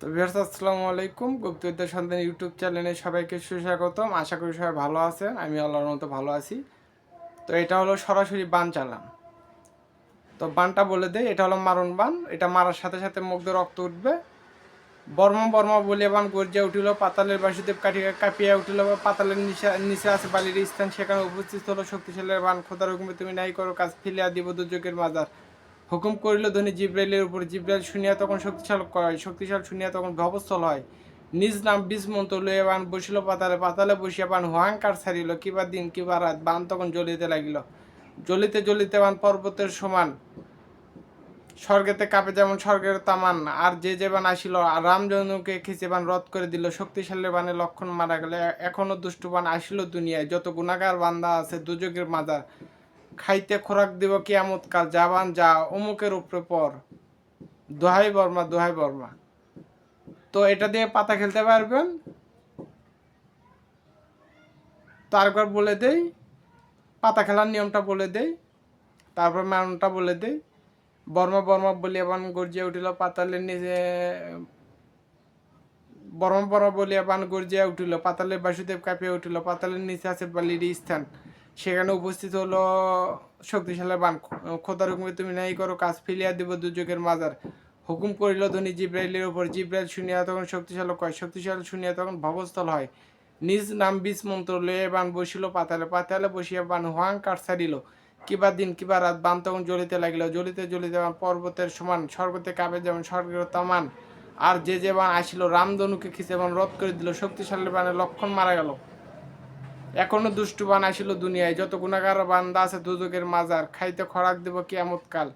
তো ভিউয়ার্স, আসসালামু আলাইকুম। গুপ্তবিদ্যা সন্তান ইউটিউব চ্যানেলে সবাইকে সুস্বাগতম। আশা করি সবাই ভালো আছেন। আমি আল্লাহর মতো ভালো আছি। তো এটা হলো সরাসরি বান চালান। তো বানটা বলে দেয় এটা হলো মারণ বান। এটা মারার সাথে সাথে মুগ্ধ রক্ত উঠবে। বর্মা বর্মা বলিয়া বান গর্জিয়া উঠিল। পাতালের বাসুদেব কাটিয়া কাঁপিয়া উঠিল। বা পাতালের নিচে নিচে আছে বালির স্থান। সেখানে উপস্থিত হলো শক্তিশালী বান। খোদার হুকুমে তুমি নাই করো, কাজ ফিলিয়া দিব দুর্যোগের মাজার। হুকুম করিল, ধনী জিব্রাইলের উপর জিব্রাইল শুনিয়া তখন শক্তিশাল কয়, শক্তিশাল শুনিয়া তখন ভবস্থল হয়। নিজ নাম বিষ মন্ত্র লইয়া বান বসিল পাতালে পাতালে বসিয়া বান হুয়াঙ্কার ছাড়িল। কিবা দিন, কিবা রাত বান তখন জ্বলিতে লাগিল। জ্বলিতে জ্বলিতে বান পর্বতের সমান, স্বর্গেতে কাপে যেমন স্বর্গের তামান। আর যে যে বান আসিল, আর রামজনুকে খিচে বান রদ করে দিল। শক্তিশালী বানে লক্ষণ মারা গেল। এখনও দুষ্টু বান আসিল দুনিয়ায়। যত গুণাগার বান্দা আছে দুযোগের মাজার খাইতে খোরাক দিব কিয়ামত কাল যাবান যা অমুকের উপরে পর। দোহাই বর্মা দোহাই বর্মা। তো এটা দিয়ে পাতা খেলতে পারবেন? তারপর বলে দেই, পাতা খেলার নিয়মটা বলে দেই, তারপর ম্যানটা বলে দেই। বর্মা বর্মা বলিয়া বান গর্জিয়া উঠিল পাতালের নিচে বর্মা বর্মা বলিয়া বান গর্জিয়া উঠিল পাতালের বাসুদেব কাঁপিয়া উঠিল, পাতালের নিচে আছে বালির স্থান। সেখানে উপস্থিত হলো শক্তিশালী বান খোদার হুকুমে তুমি নাই করো, কাজ ফিলিয়া দিব দুর্যোগের মাজার। হুকুম করিল ধনী জিব্রাইলের উপর। জিব্রাইল শুনিয়া তখন শক্তিশালী কয়, শক্তিশালী শুনিয়া তখন ভবস্থল হয়। নিজ নাম বিষ মন্ত্র লয়ে বান বসিল, পাতালে পাতালে বসিয়া বান হুয়াং কাঠ ছাড়িল। কিবা দিন, কিবা রাত বান তখন জ্বলিতে লাগিল। জ্বলিতে জ্বলিতে বান পর্বতের সমান, স্বর্গতে কাবে যেমন স্বর্গের তামান। আর যে যে বান আসিল, রামধনুকে খিচে বান রদ করে দিল। শক্তিশালী বানের লক্ষণ মারা গেল। এখনও দুষ্টু বান আসিল দুনিয়ায়। যত গুণাগার বান্দা আছে দুদকের মাজার, খাইতে খরাক দিব কিয়ামত কাল।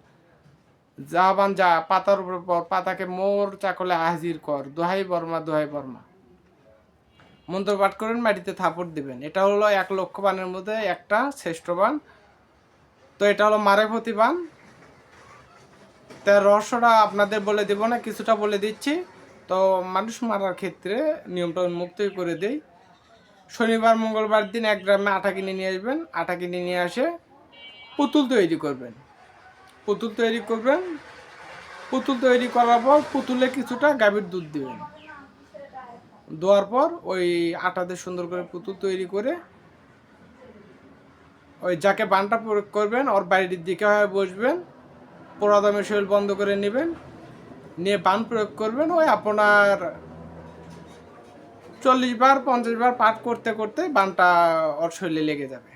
যা বান যা, পাতার উপর পর, পাতাকে মোর চাকলে হাজির কর, দোহাই বর্মা দোহাই বর্মা। মন্ত্র পাঠ করেন, মাটিতে থাপড় দিবেন। এটা হলো এক লক্ষ বানের মধ্যে একটা শ্রেষ্ঠ বান। তো এটা হলো মারেফতি বান। তার রহস্যটা আপনাদের বলে দেব না, কিছুটা বলে দিচ্ছি। তো মানুষ মারার ক্ষেত্রে নিয়মটা উন্মুক্তই করে দেই। শনিবার, মঙ্গলবার দিন এক গ্রামে আটা কিনে নিয়ে আসবেন। আটা কিনে নিয়ে আসে পুতুল তৈরি করবেন। পুতুল তৈরি করবেন। পুতুল তৈরি করার পর পুতুলে কিছুটা গাভীর দুধ দেবেন। দেওয়ার পর ওই আটা দিয়ে সুন্দর করে পুতুল তৈরি করে ওই যাকে বানটা প্রয়োগ করবেন, ওর বাড়ির দিকে হয়ে বসবেন পোড়াদমে শরীর বন্ধ করে নেবেন। নিয়ে বান প্রয়োগ করবেন। ওই আপনার চল্লিশ বার, পঞ্চাশ বার পাঠ করতে করতে বানটা ওর শরীরে লেগে যাবে।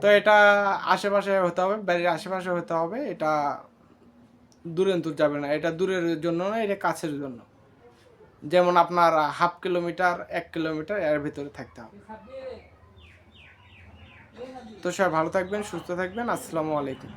তো এটা আশেপাশে হতে হবে, বাড়ির আশেপাশে হতে হবে, এটা দূরে দূর যাবে না, এটা দূরের জন্য না, এটা কাছের জন্য। যেমন আপনার হাফ কিলোমিটার, এক কিলোমিটার, এর ভিতরে থাকতে হবে। তো সবাই ভালো থাকবেন, সুস্থ থাকবেন, আসসালামু আলাইকুম।